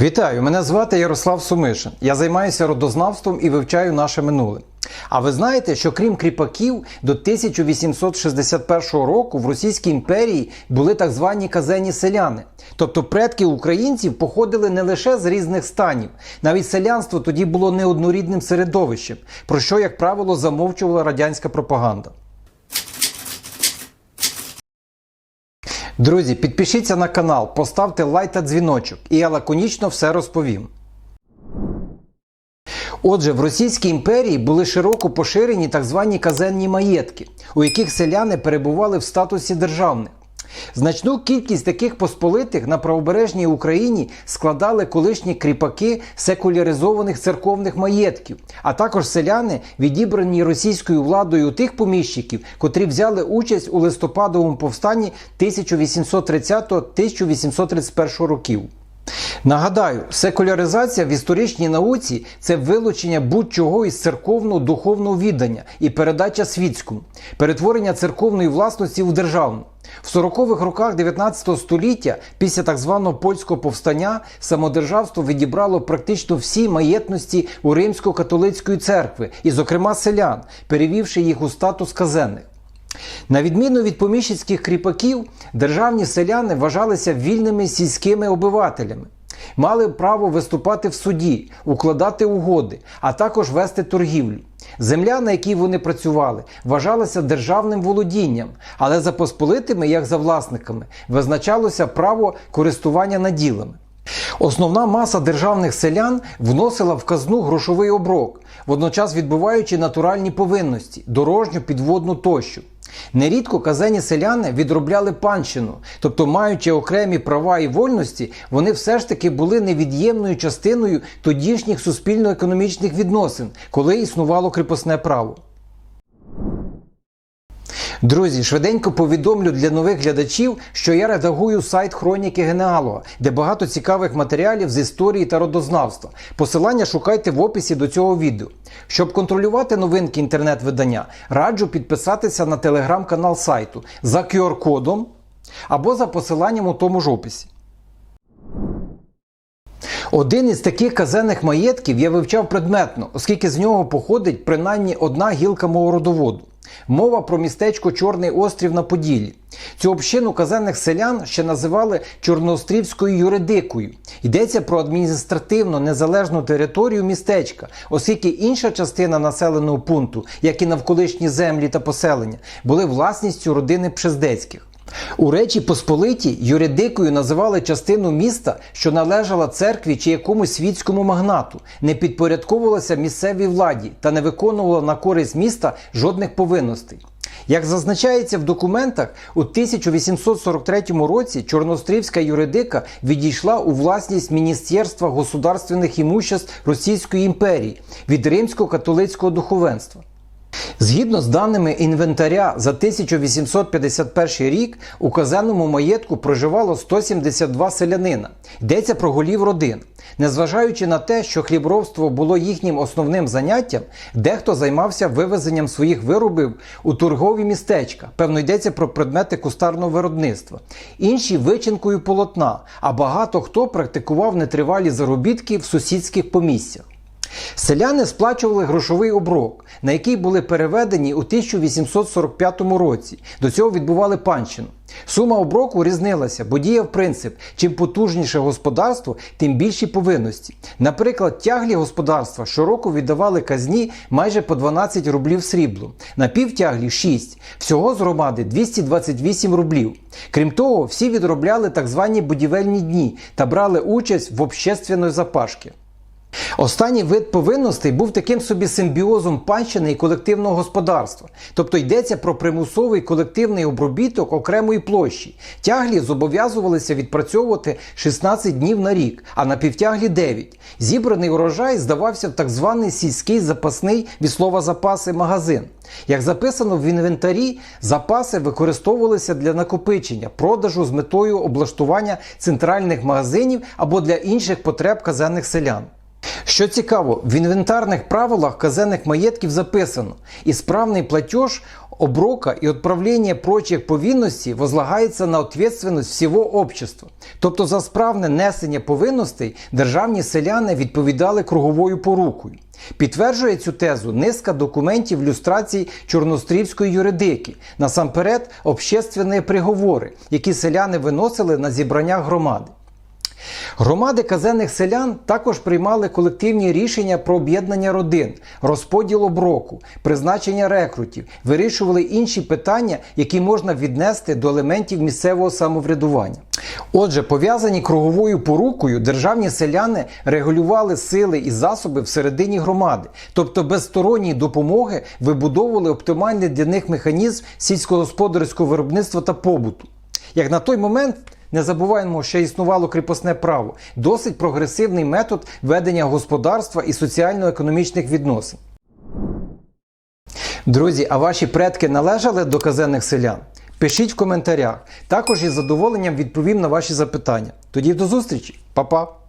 Вітаю! Мене звати Ярослав Сумишин. Я займаюся родознавством і вивчаю наше минуле. А ви знаєте, що крім кріпаків, до 1861 року в Російській імперії були так звані казенні селяни. Тобто предки українців походили не лише з різних станів, навіть селянство тоді було неоднорідним середовищем, про що, як правило, замовчувала радянська пропаганда. Друзі, підпишіться на канал, поставте лайк та дзвіночок, і я лаконічно все розповім. Отже, в Російській імперії були широко поширені так звані казенні маєтки, у яких селяни перебували в статусі державних. Значну кількість таких посполитих на правобережній Україні складали колишні кріпаки секуляризованих церковних маєтків, а також селяни, відібрані російською владою тих поміщиків, котрі взяли участь у листопадовому повстанні 1830-1831 років. Нагадаю, секуляризація в історичній науці це вилучення будь-чого із церковного духовного віддання і передача світському, перетворення церковної власності в державну. В 40-х роках 19 століття, після так званого польського повстання, самодержавство відібрало практично всі маєтності у Римсько-католицької церкви, і, зокрема, селян, перевівши їх у статус казенних. На відміну від поміщицьких кріпаків, державні селяни вважалися вільними сільськими обивателями, мали право виступати в суді, укладати угоди, а також вести торгівлю. Земля, на якій вони працювали, вважалася державним володінням, але за посполитими, як за власниками, визначалося право користування наділами. Основна маса державних селян вносила в казну грошовий оброк, водночас відбуваючи натуральні повинності, дорожню, підводну тощо. Нерідко казені селяни відробляли панщину, тобто, маючи окремі права і вольності, вони все ж таки були невід'ємною частиною тодішніх суспільно-економічних відносин, коли існувало кріпосне право. Друзі, швиденько повідомлю для нових глядачів, що я редагую сайт Хроніки Генеалога, де багато цікавих матеріалів з історії та родознавства. Посилання шукайте в описі до цього відео. Щоб контролювати новинки інтернет-видання, раджу підписатися на телеграм-канал сайту за QR-кодом або за посиланням у тому ж описі. Один із таких казенних маєтків я вивчав предметно, оскільки з нього походить принаймні одна гілка мого родоводу. Мова про містечко Чорний острів на Поділлі. Цю общину казенних селян ще називали Чорноострівською юридикою. Йдеться про адміністративно незалежну територію містечка, оскільки інша частина населеного пункту, як і навколишні землі та поселення, були власністю родини Пшездецьких. У Речі Посполитій юридикою називали частину міста, що належала церкві чи якомусь світському магнату, не підпорядковувалася місцевій владі та не виконувала на користь міста жодних повинностей. Як зазначається в документах, у 1843 році Чорнострівська юридика відійшла у власність Міністерства государственних імуществ Російської імперії від римсько-католицького духовенства. Згідно з даними інвентаря за 1851 рік у казенному маєтку проживало 172 селянина. Йдеться про голів родин. Незважаючи на те, що хліборобство було їхнім основним заняттям, дехто займався вивезенням своїх виробів у торгові містечка. Певно, йдеться про предмети кустарного виробництва, інші вичинкою полотна, а багато хто практикував нетривалі заробітки в сусідських помістях. Селяни сплачували грошовий оброк, на який були переведені у 1845 році. До цього відбували панщину. Сума оброку різнилася, бо діяв принцип: чим потужніше господарство, тим більші повинності. Наприклад, тяглі господарства щороку віддавали казні майже по 12 рублів сріблу, на півтяглі 6. Всього з громади 228 рублів. Крім того, всі відробляли так звані будівельні дні та брали участь в общественної запашки. Останній вид повинностей був таким собі симбіозом панщини і колективного господарства, тобто йдеться про примусовий колективний обробіток окремої площі. Тяглі зобов'язувалися відпрацьовувати 16 днів на рік, а на півтяглі 9. Зібраний урожай здавався в так званий сільський запасний від слова запаси магазин. Як записано в інвентарі, запаси використовувалися для накопичення, продажу з метою облаштування центральних магазинів або для інших потреб казенних селян. Що цікаво, в інвентарних правилах казенних маєтків записано, і справний платеж оброка и отправление прочих повинностей возлагається на ответственность всього общества. Тобто за справне несення повинностей державні селяни відповідали круговою порукою. Підтверджує цю тезу низка документів люстрацій чорнострівської юридики, насамперед общественні приговори, які селяни виносили на зібраннях громади. Громади казенних селян також приймали колективні рішення про об'єднання родин, розподіл оброку, призначення рекрутів, вирішували інші питання, які можна віднести до елементів місцевого самоврядування. Отже, пов'язані круговою порукою, державні селяни регулювали сили і засоби всередині громади, тобто без сторонньої допомоги вибудовували оптимальний для них механізм сільськогосподарського виробництва та побуту. Як на той момент не забуваємо, що існувало кріпосне право, досить прогресивний метод ведення господарства і соціально-економічних відносин. Друзі, а ваші предки належали до казенних селян? Пишіть в коментарях. Також із задоволенням відповім на ваші запитання. Тоді до зустрічі, Па-па!